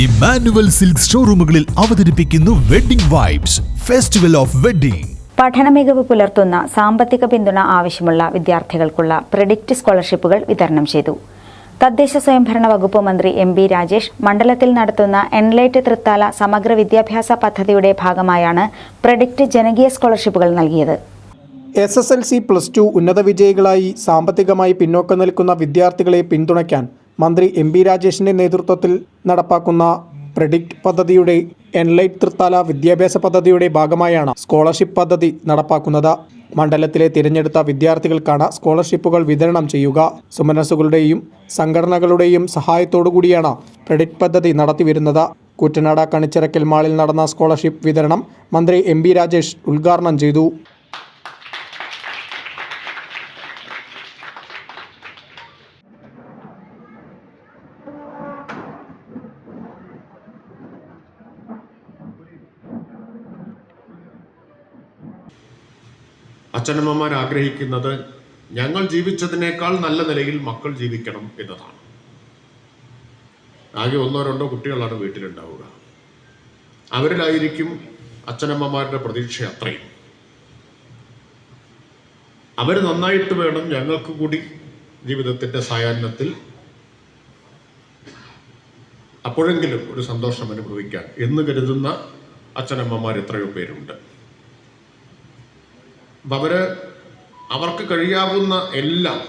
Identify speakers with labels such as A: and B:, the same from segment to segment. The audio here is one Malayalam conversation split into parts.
A: ഇമ്മാനുവൽ സിൽക്ക് ഷോറൂമുകളിൽ അവതരിപ്പിക്കുന്നു wedding vibes festival of wedding
B: പഠന മികവ് പുലർത്തുന്ന സാമ്പത്തിക പിന്തുണ ആവശ്യമുള്ള വിദ്യാർത്ഥികൾക്കുള്ള പ്രെഡിക്റ്റ് സ്കോളർഷിപ്പുകൾ വിതരണം ചെയ്തു. തദ്ദേശ സ്വയംഭരണ വകുപ്പ് മന്ത്രി എം ബി രാജേഷ് മണ്ഡലത്തിൽ നടത്തുന്ന എൻലൈറ്റ് തൃത്താല സമഗ്ര വിദ്യാഭ്യാസ പദ്ധതിയുടെ ഭാഗമായാണ് പ്രെഡിക്റ്റ് ജനകീയ സ്കോളർഷിപ്പുകൾ നൽകിയത്.
C: S S L C plus two ഉന്നത വിജയികളായി സാമ്പത്തികമായി പിന്നോക്കം നിൽക്കുന്ന വിദ്യാർത്ഥികളെ പിന്തുണയ്ക്കാൻ മന്ത്രി എം ബി രാജേഷിന്റെ നേതൃത്വത്തിൽ നടപ്പാക്കുന്ന പ്രെഡിക്റ്റ് പദ്ധതിയുടെ എൻലൈറ്റ് തൃത്താല വിദ്യാഭ്യാസ പദ്ധതിയുടെ ഭാഗമായാണ് സ്കോളർഷിപ്പ് പദ്ധതി നടപ്പാക്കുന്നത്. മണ്ഡലത്തിലെ തിരഞ്ഞെടുത്ത വിദ്യാർത്ഥികൾക്കാണ് സ്കോളർഷിപ്പുകൾ വിതരണം ചെയ്യുക. സുമനസുകളുടെയും സംഘടനകളുടെയും സഹായത്തോടുകൂടിയാണ് പ്രെഡിക്റ്റ് പദ്ധതി നടത്തിവരുന്നത്. കുറ്റനാട കണിച്ചിറക്കൽ മാളിൽ നടന്ന സ്കോളർഷിപ്പ് വിതരണം മന്ത്രി എം രാജേഷ് ഉദ്ഘാടനം ചെയ്തു.
D: അച്ഛനമ്മമാർ ആഗ്രഹിക്കുന്നത് ഞങ്ങൾ ജീവിച്ചതിനേക്കാൾ നല്ല നിലയിൽ മക്കൾ ജീവിക്കണം എന്നതാണ്. ആകെ ഒന്നോ രണ്ടോ കുട്ടികളാണ് വീട്ടിലുണ്ടാവുക. അവരിലായിരിക്കും അച്ഛനമ്മമാരുടെ പ്രതീക്ഷ അത്രയും. അവർ നന്നായിട്ട് വേണം ഞങ്ങൾക്ക് കൂടി ജീവിതത്തിന്റെ സായാഹ്നത്തിൽ അപ്പോഴെങ്കിലും ഒരു സന്തോഷം അനുഭവിക്കാൻ എന്ന് കരുതുന്ന അച്ഛനമ്മമാർ എത്രയോ പേരുണ്ട്. അപ്പൊ അവർ അവർക്ക് കഴിയാവുന്ന എല്ലാം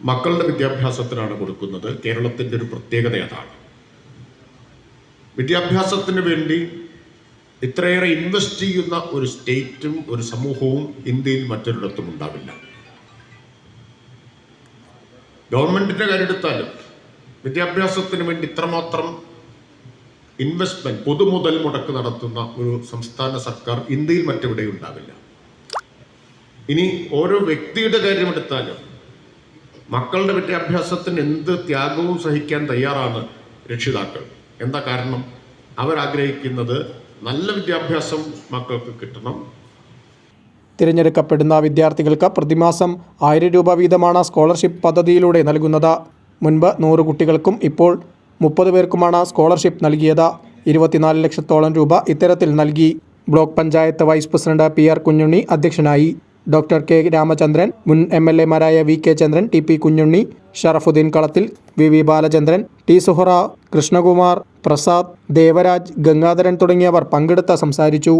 D: മക്കളുടെ വിദ്യാഭ്യാസത്തിനാണ് കൊടുക്കുന്നത്. കേരളത്തിന്റെ ഒരു പ്രത്യേകത അതാണ്. വിദ്യാഭ്യാസത്തിന് വേണ്ടി ഇത്രയേറെ ഇൻവെസ്റ്റ് ചെയ്യുന്ന ഒരു സ്റ്റേറ്റും ഒരു സമൂഹവും ഇന്ത്യയിൽ മറ്റൊരിടത്തും ഉണ്ടാവില്ല. ഗവൺമെന്റിന്റെ കാര്യമെടുത്താലും വിദ്യാഭ്യാസത്തിന് വേണ്ടി ഇത്രമാത്രം ഇൻവെസ്റ്റ്മെന്റ് പൊതുമുതൽ മുടക്ക് നടത്തുന്ന ഒരു സംസ്ഥാന സർക്കാർ ഇന്ത്യയിൽ മറ്റെവിടെയും ഉണ്ടാവില്ല. ഇനി ഓരോ വ്യക്തിയുടെ കാര്യമെടുത്താലും മക്കളുടെ വിദ്യാഭ്യാസത്തിന് എന്ത് ത്യാഗവും സഹിക്കാൻ തയ്യാറാണ് രക്ഷിതാക്കൾ. എന്താ കാരണം? അവരാഗ്രഹിക്കുന്നത് നല്ല വിദ്യാഭ്യാസം മക്കൾക്ക് കിട്ടണം.
C: തിരഞ്ഞെടുക്കപ്പെടുന്ന വിദ്യാർത്ഥികൾക്ക് പ്രതിമാസം ആയിരം രൂപ വീതമാണ് സ്കോളർഷിപ്പ് പദ്ധതിയിലൂടെ നൽകുന്നത്. മുൻപ് നൂറ് കുട്ടികൾക്കും ഇപ്പോൾ മുപ്പത് പേർക്കുമാണ് സ്കോളർഷിപ്പ് നൽകിയത്. ഇരുപത്തിനാല് ലക്ഷത്തോളം രൂപ ഇത്തരത്തിൽ നൽകി. Block panchayat vice president P R Kunjunni അധ്യക്ഷനായി. ഡോക്ടർ കെ രാമചന്ദ്രൻ മുൻ M L എമാരായ V K Chandran T P Kunjunni Sharafuddin Kalathil V V Balachandran T Suhara Krishnakumar Prasad Devaraj Gangadharan തുടങ്ങിയവർ പങ്കെടുത്ത് സംസാരിച്ചു.